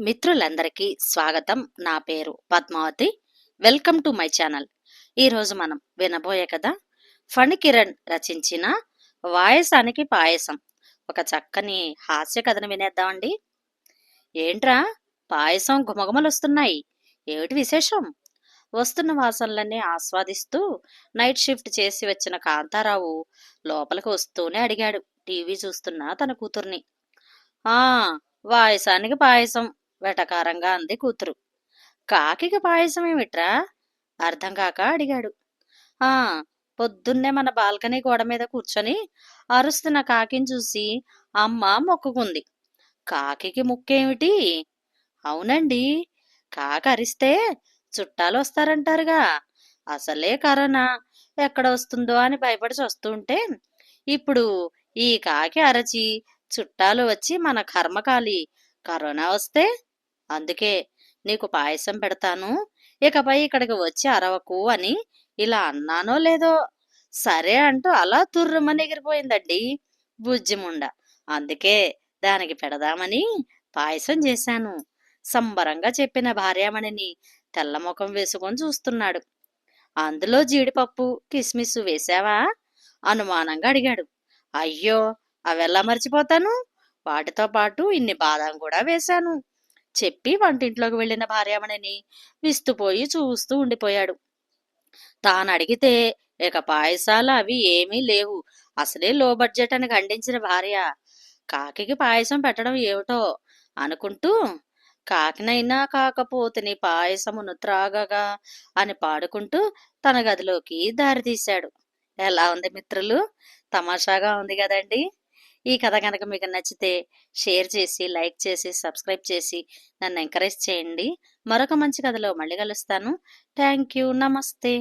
మిత్రులందరికీ స్వాగతం నా పేరు Padmavathi. Welcome to my channel. ఈరోజు మనం వినబోయే కదా ఫణికిరణ్ రచించిన వాయసానికి పాయసం. ఒక చక్కని హాస్య కథను వినేద్దామండి. ఏంట్రా? పాయసం గుమగుమలు వస్తున్నాయి ఏమిటి విశేషం? వస్తున్న వాసనలన్నీ ఆస్వాదిస్తూ నైట్ షిఫ్ట్ చేసి వచ్చిన కాంతారావు లోపలికి వస్తూనే అడిగాడు. టీవీ చూస్తున్న తన కూతుర్ని. ఆ వాయసానికి పాయసం. వెటకారంగా అంది కూతురు. కాకికి పాయసం ఏమిట్రా? అర్థం కాక అడిగాడు. ఆ పొద్దున్నే మన బాల్కనీ గోడ మీద కూర్చొని అరుస్తున్న కాకిని చూసి అమ్మ మొక్కుకుంది. కాకికి ముక్కేమిటి? అవునండి కాకి అరిస్తే చుట్టాలు వస్తారంటారుగా. అసలే కరోనా. ఎక్కడ వస్తుందో అని భయపడి వస్తుంటే ఇప్పుడు ఈ కాకి అరచి చుట్టాలు వచ్చి మన కర్మకాలి. కరోనా వస్తే అందుకే నీకు పాయసం పెడతాను. ఇకపై ఇక్కడికి వచ్చి అరవకు అని ఇలా అన్నానో లేదో? సరే అంటూ అలా తుర్రుమని ఎగిరిపోయిందండి బుజ్జిముండ. అందుకే దానికి పెడదామని పాయసం చేశాను. సంబరంగా చెప్పిన భార్యామణిని తెల్లముఖం వేసుకొని చూస్తున్నాడు. అందులో జీడిపప్పు కిస్మిస్ వేశావా? అనుమానంగా అడిగాడు. అయ్యో అవెలా మర్చిపోతాను? వాటితో పాటు ఇన్ని బాదం కూడా వేశాను. చెప్పి వంటింట్లోకి వెళ్ళిన భార్యామణిని విస్తుపోయి చూస్తూ ఉండిపోయాడు. తాను అడిగితే ఇక పాయసాలు అవి ఏమీ లేవు. అసలే లో బడ్జెట్ అని ఖండించిన భార్య. కాకికి పాయసం పెట్టడం ఏమిటో అనుకుంటూ కాకినైనా కాకపోతని పాయసమును త్రాగగా అని పాడుకుంటూ తన గదిలోకి దారితీశాడు ఎలా ఉంది మిత్రులు? తమాషాగా ఉంది కదండి? ఈ కథ కనుక మీకు నచ్చితే షేర్ చేసి లైక్ చేసి సబ్స్క్రైబ్ చేసి నన్ను ఎంకరేజ్ చేయండి. మరొక మంచి కథలో మళ్ళీ కలుస్తాను. థ్యాంక్ యూ నమస్తే.